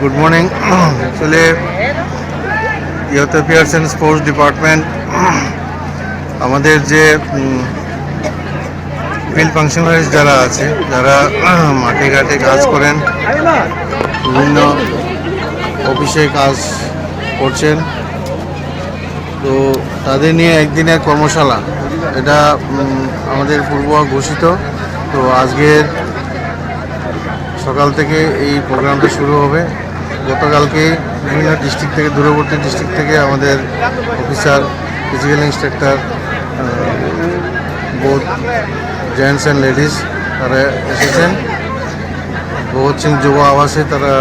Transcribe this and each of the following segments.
Good morning actually youth affairs and sports department আমাদের যে field functionaries যারা আছে, যারা মাঠে ঘাটে কাজ করেন, বিভিন্ন অফিসে কাজ করছেন, তো তাদের নিয়ে একদিনের কর্মশালা। এটা আমাদের পূর্ব ঘোষিত। তো আজকের সকাল থেকে এই প্রোগ্রামটা শুরু হবে। গতকালকে বিভিন্ন ডিস্ট্রিক্ট থেকে, দূরবর্তী ডিস্ট্রিক্ট থেকে আমাদের officer physical instructor both gents and ladies তারা এসেছেন। ভগৎ সিং যুব আবাসে তারা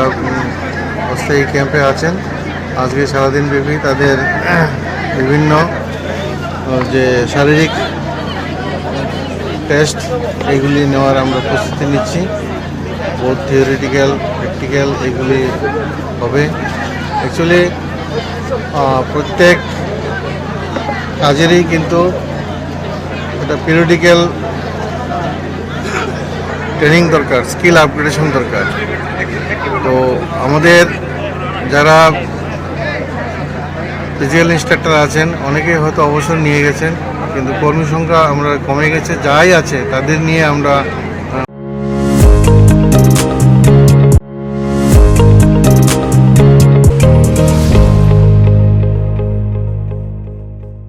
অস্থায়ী ক্যাম্পে আছেন। আজকে সারাদিন ব্যাপী তাদের বিভিন্ন যে শারীরিক টেস্ট এগুলি নেওয়ার আমরা প্রস্তুতি নিচ্ছি। বোধ থিওরিটিক্যাল প্র্যাকটিক্যাল এগুলি হবে। অ্যাকচুয়ালি প্রত্যেক কাজেরই কিন্তু একটা পিরিয়ডিক্যাল ট্রেনিং দরকার স্কিল আপগ্রেডেশন দরকার। তো আমাদের যারা ফিজিক্যাল ইনস্ট্রাক্টর আছেন অনেকেই হয়তো অবসর নিয়ে গেছেন, কিন্তু কর্মী সংখ্যা আমরা কমে গেছে, যাই আছে, তাদের নিয়ে আমরা